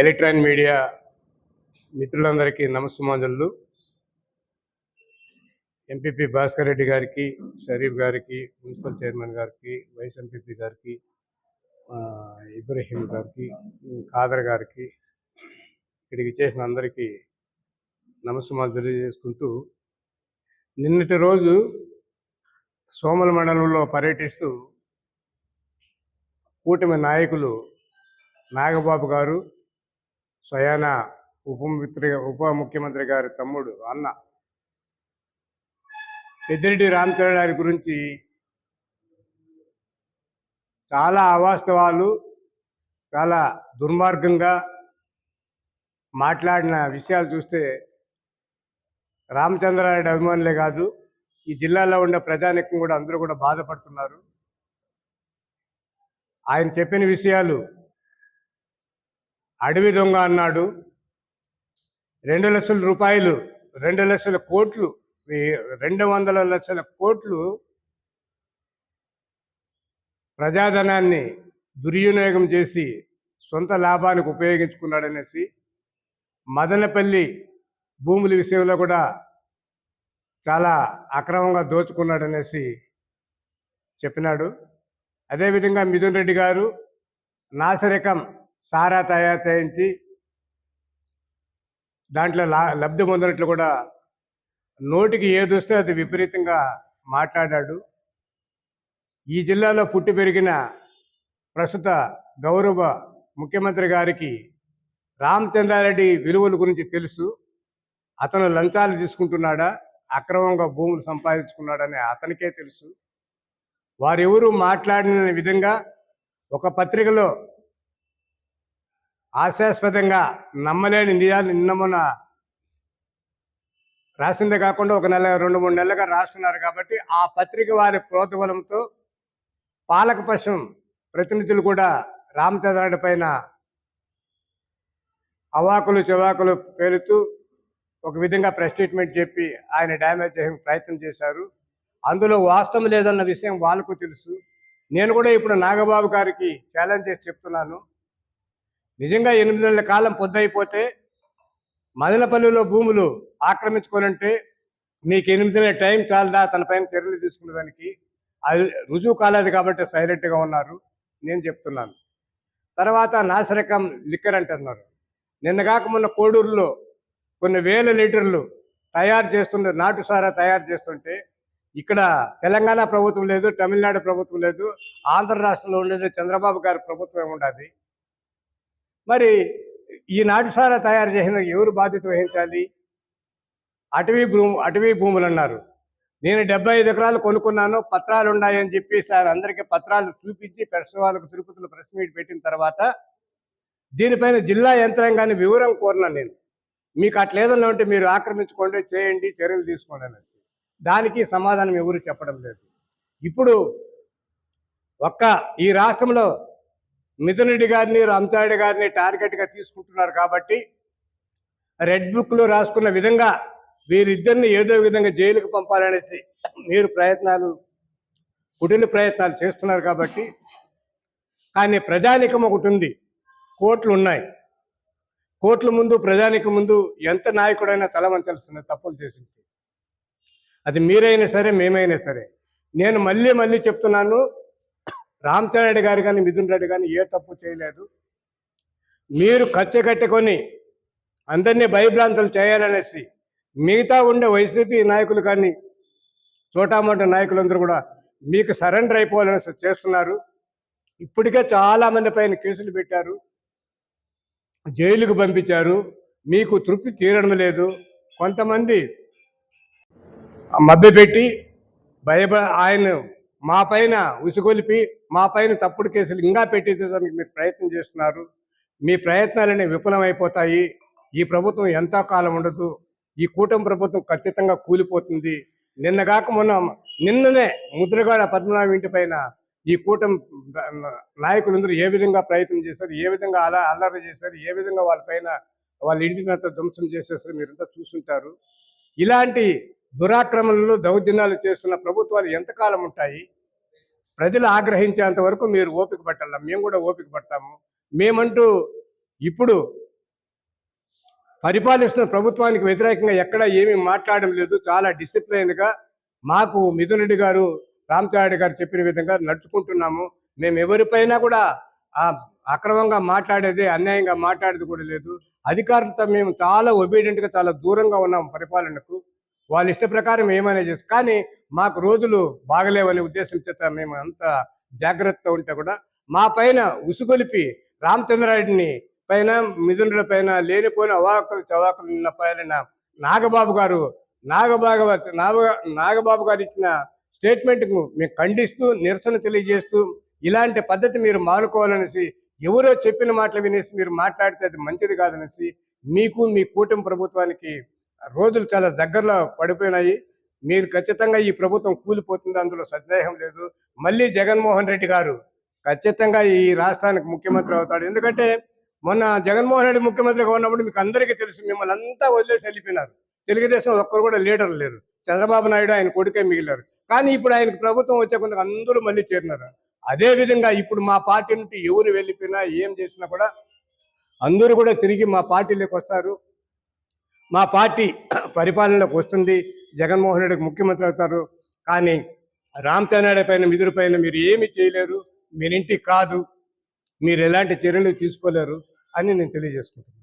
Electron media మిత్రులందరికీ నమస్సుమాంజలు. MPP Bhaskar Reddy గారికి షరీఫ్ గారికి మున్సిపల్ చైర్మన్ గారికి వైస్ ఎంపీపీ గారికి ఇబ్రహీం గారికి ఖాదర్ గారికి ఇక్కడికి చేసిన అందరికీ నమస్సుమాలు తెలియజేసుకుంటూ నిన్నటి రోజు సోమల మండలంలో పర్యటిస్తూ కూటమి నాయకులు నాగబాబు గారు స్వయాన ఉప మిత్రి ఉప ముఖ్యమంత్రి గారి తమ్ముడు అన్న పెద్దిరెడ్డి రామచంద్ర గారి గురించి చాలా అవాస్తవాలు చాలా దుర్మార్గంగా మాట్లాడిన విషయాలు చూస్తే రామచంద్రారెడ్డి అభిమానులే కాదు ఈ జిల్లాలో ఉండే ప్రజానికం కూడా అందరూ కూడా బాధపడుతున్నారు. ఆయన చెప్పిన విషయాలు అడవి దొంగ అన్నాడు రెండు లక్షల రూపాయలు రెండు లక్షల కోట్లు ఈ రెండు వందల లక్షల కోట్లు ప్రజాధనాన్ని దుర్వినియోగం చేసి సొంత లాభానికి ఉపయోగించుకున్నాడనేసి మదనపల్లి భూముల విషయంలో కూడా చాలా అక్రమంగా దోచుకున్నాడనేసి చెప్పినాడు. అదేవిధంగా మిథున్ రెడ్డి గారు నాసిరకం సారా తయారు చేయించి దాంట్లో లా లబ్ధి పొందినట్లు కూడా నోటికి ఏదొస్తే అది విపరీతంగా మాట్లాడాడు. ఈ జిల్లాలో పుట్టి పెరిగిన ప్రస్తుత గౌరవ ముఖ్యమంత్రి గారికి రామచంద్రారెడ్డి విలువల గురించి తెలుసు. అతను లంచాలు తీసుకుంటున్నాడా? అక్రమంగా భూములు సంపాదించుకున్నాడని అతనికే తెలుసు. వారెవరు మాట్లాడిన విధంగా ఒక పత్రికలో ఆశాస్పదంగా నమ్మలేని నిజాలు నిన్న మొన్న రాసిందే కాకుండా ఒక నెల రెండు మూడు నెలలుగా రాస్తున్నారు కాబట్టి ఆ పత్రిక వారి ప్రోత్బలంతో పాలకపక్షం ప్రతినిధులు కూడా రామచంద్రాడి పైన అవాకులు చెవాకులు పేలుతూ ఒక విధంగా ప్రెస్ స్టేట్మెంట్ చెప్పి ఆయన డ్యామేజ్ చేయడానికి ప్రయత్నం చేశారు. అందులో వాస్తవం లేదన్న విషయం వాళ్ళకు తెలుసు. నేను కూడా ఇప్పుడు నాగబాబు గారికి ఛాలెంజ్ చేసి చెప్తున్నాను. నిజంగా ఎనిమిది నెలల కాలం పొద్దయిపోతే మదనపల్లిలో భూములు ఆక్రమించుకోనంటే మీకు ఎనిమిది నెలల టైం చాలదా? తన పైన చర్యలు తీసుకునేదానికి. అది రుజువు కాలేదు కాబట్టి సైలెంట్గా ఉన్నారు. నేను చెప్తున్నాను. తర్వాత నాసిరకం లిక్కర్ అంటున్నారు. నిన్న కాక మొన్న కోడూరులో కొన్ని వేల లీటర్లు తయారు చేస్తుండే నాటు సారా తయారు చేస్తుంటే ఇక్కడ తెలంగాణ ప్రభుత్వం లేదు తమిళనాడు ప్రభుత్వం లేదు ఆంధ్ర రాష్ట్రంలో ఉండేది చంద్రబాబు గారి ప్రభుత్వం ఉండదు మరి ఈ నాటు సారా తయారు చేసిన ఎవరు బాధ్యత వహించాలి? అటవీ భూము అటవీ భూములు అన్నారు. నేను డెబ్బై ఐదు ఎకరాలు కొనుక్కున్నాను పత్రాలు ఉన్నాయని చెప్పి సార్ అందరికీ పత్రాలు చూపించి ప్రెస్ వాళ్ళకు తిరుపతిలో ప్రెస్ మీట్ పెట్టిన తర్వాత దీనిపైన జిల్లా యంత్రాంగాన్ని వివరం కోరినాను నేను. మీకు అట్లేదన్నా ఉంటే మీరు ఆక్రమించుకోండి చేయండి చర్యలు తీసుకోండి అనేసి. దానికి సమాధానం ఎవరు చెప్పడం లేదు. ఇప్పుడు ఒక్క ఈ రాష్ట్రంలో మిథున్ రెడ్డి గారిని రంతారెడ్డి గారిని టార్గెట్గా తీసుకుంటున్నారు కాబట్టి రెడ్ బుక్లో రాసుకున్న విధంగా వీరిద్దరిని ఏదో విధంగా జైలుకు పంపాలనేసి మీరు ప్రయత్నాలు కుటిల ప్రయత్నాలు చేస్తున్నారు కాబట్టి. కానీ ప్రజానికం ఒకటి ఉంది. కోట్లు ఉన్నాయి. కోర్టుల ముందు ప్రజానికి ముందు ఎంత నాయకుడైనా తల వంచాల్సిన తప్పులు చేసింది. అది మీరైనా సరే మేమైనా సరే. నేను మళ్ళీ మళ్ళీ చెప్తున్నాను రామచంద్ర రెడ్డి గారు కానీ మిథున్ రెడ్డి కానీ ఏ తప్పు చేయలేదు. మీరు ఖర్చు కట్టుకొని అందరినీ భయభ్రాంతులు చేయాలనేసి మిగతా ఉండే వైసీపీ నాయకులు కానీ చోటామోట నాయకులందరూ కూడా మీకు సరెండర్ అయిపోవాలనేసి చేస్తున్నారు. ఇప్పటికే చాలా మంది పైన కేసులు పెట్టారు. జైలుకు పంపించారు. మీకు తృప్తి తీరడం లేదు. కొంతమంది మభ్యపెట్టి భయప ఆయన మా పైన ఉసుగొలిపి మా పైన తప్పుడు కేసులు ఇంకా పెట్టేదానికి మీరు ప్రయత్నం చేస్తున్నారు. మీ ప్రయత్నాలన్నీ విఫలమైపోతాయి. ఈ ప్రభుత్వం ఎంతో కాలం ఉండదు. ఈ కూటమి ప్రభుత్వం ఖచ్చితంగా కూలిపోతుంది. నిన్న కాక మొన్న నిన్ననే ముద్రగాడ పద్మనాభం ఇంటి పైన ఈ కూటమి నాయకులందరూ ఏ విధంగా ప్రయత్నం చేశారు ఏ విధంగా అలా అల్లరి చేశారు ఏ విధంగా వాళ్ళపైన వాళ్ళ ఇంటిని అంతా ధ్వంసం చేసేసారు మీరంతా చూస్తుంటారు ఇలాంటి దురాక్రమణలు దౌర్జన్యాలు చేస్తున్న ప్రభుత్వాలు ఎంతకాలం ఉంటాయి? ప్రజలు ఆగ్రహించేంత వరకు మీరు ఓపిక పట్టాల? మేము కూడా ఓపిక పడతాము. మేమంటూ ఇప్పుడు పరిపాలిస్తున్న ప్రభుత్వానికి వ్యతిరేకంగా ఎక్కడా ఏమీ మాట్లాడడం లేదు. చాలా డిసిప్లైన్గా మాకు మిథున్ రెడ్డి గారు రామచారాయుడు గారు చెప్పిన విధంగా నడుచుకుంటున్నాము. మేము ఎవరిపైనా కూడా అక్రమంగా మాట్లాడేది అన్యాయంగా మాట్లాడేది కూడా లేదు. అధికారులతో మేము చాలా ఒబీడియంట్గా చాలా దూరంగా ఉన్నాం పరిపాలనకు. వాళ్ళ ఇష్ట ప్రకారం ఏమైనా చేసి కానీ మాకు రోజులు బాగలేవనే ఉద్దేశం చేత మేము అంత జాగ్రత్తగా ఉంటే కూడా మా పైన ఉసుగొలిపి రామచంద్రారెడ్డిని పైన మిథునుల పైన లేనిపోయిన అవాకులు చవాకులు ఉన్న పైన నాగబాబు గారు నాగబాబు నాగ నాగబాబు గారు ఇచ్చిన స్టేట్మెంట్కు మేము ఖండిస్తూ నిరసన తెలియజేస్తూ ఇలాంటి పద్ధతి మీరు మానుకోవాలనేసి ఎవరో చెప్పిన మాటలు వినేసి మీరు మాట్లాడితే అది మంచిది కాదనేసి మీకు మీ కూటమి ప్రభుత్వానికి రోజులు చాలా దగ్గరలో పడిపోయినాయి. మీరు ఖచ్చితంగా ఈ ప్రభుత్వం కూలిపోతుంది అందులో సందేహం లేదు. మళ్ళీ జగన్మోహన్ రెడ్డి గారు ఖచ్చితంగా ఈ రాష్ట్రానికి ముఖ్యమంత్రి అవుతాడు. ఎందుకంటే మొన్న జగన్మోహన్ రెడ్డి ముఖ్యమంత్రిగా ఉన్నప్పుడు మీకు అందరికీ తెలుసు మిమ్మల్ని అంతా వదిలేసి వెళ్ళిపోయినారు. తెలుగుదేశం ఒక్కరు కూడా లీడర్ లేరు. చంద్రబాబు నాయుడు ఆయన కొడుకే మిగిలారు. కానీ ఇప్పుడు ఆయనకు ప్రభుత్వం వచ్చే కొంత అందరూ మళ్ళీ చేరినారు. అదే విధంగా ఇప్పుడు మా పార్టీ నుండి ఎవరు వెళ్ళిపోయినా ఏం చేసినా కూడా అందరూ కూడా తిరిగి మా పార్టీలోకి వస్తారు. మా పార్టీ పరిపాలనలోకి వస్తుంది. జగన్మోహన్ రెడ్డికి ముఖ్యమంత్రి అవుతారు. కానీ రామచంద్రారెడ్డి పైన మిదురు పైన మీరు ఏమి చేయలేరు. మీరింటికి కాదు. మీరు ఎలాంటి చర్యలు తీసుకోలేరు అని నేను తెలియజేసుకుంటున్నాను.